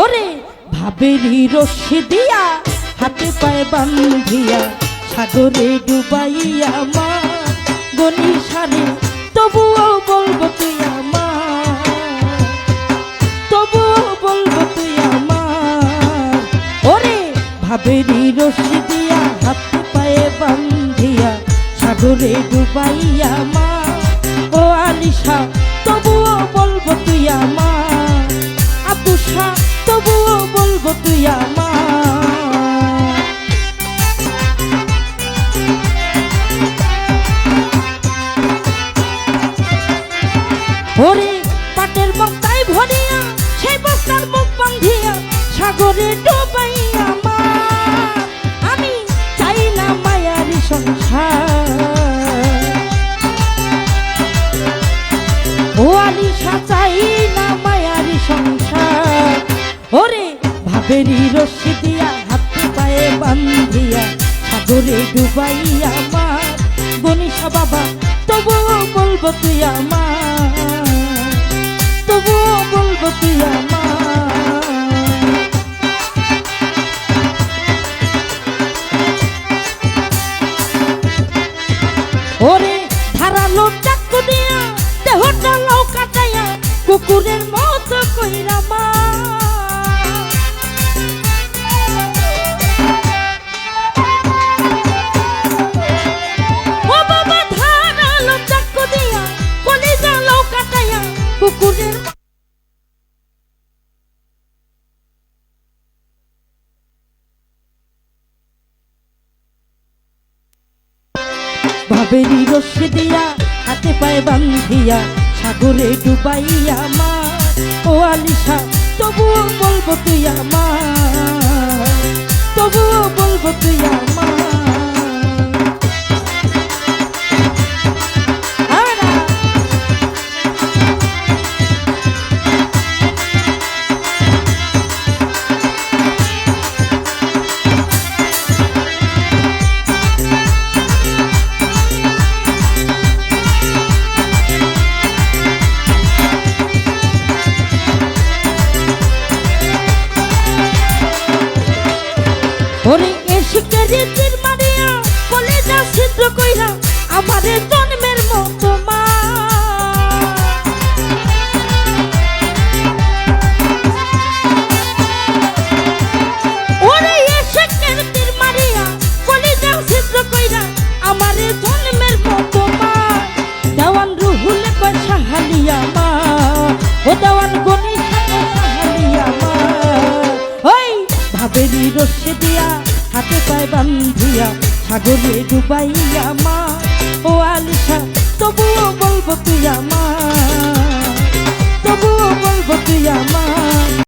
ওরে ভাবেরি রশ্মি দিয়া, হাতে পায়ে বান্ধিয়া, সাগরে ডুবাইয়া মা গনি সারে তবুও বলব তুই আমার, তবুও বলব তুই আমার। ওরে ভাবেরি রশ্মি দিয়া, হাতে পায়ে বান্ধিয়া, সাগরে ডুবাইয়া মা, ও আলিশা সেই বস্তার মুখ বান্ধিয়া সাগরে ডুবাইয়া আমি চাই না মায়ারি সংসার। ও আলিশা চাই ভাবেরি রশ্মি দিয়া হাতে পায়ে বান্ধিয়া, সাগরে ডুবাইয়া আমার গনিশা বাবা, তবুও বলব তুই আমার। তবুও বলব তুই আমার। ওরে ধারালো চাকু দিয়া, দেহটা লৌকা চাইয়া কুকুরের ভাবেরি রশ্মি দিয়া, হাতে পায়ে বান্ধিয়া সাগরে ডুবাইয়া মা ও আলিশা, তবুও বলব তুই আমার। তবুও বলব তুই ওরে এসিকে রীতির মারিয়া, বলে যা ছিদ্র কইরা, আমারে জন্মের মতো মা। রুহুলে পয়সা হালিয়া মা। ও দেওয়ান গনি রশ্মি দিয়া, হাতে পায় বান্ধিয়া সাগরে ডুবাইয়া মা। ও আলিশা, তবুও বলব তুই আমার, তবুও বলব তুই আমার।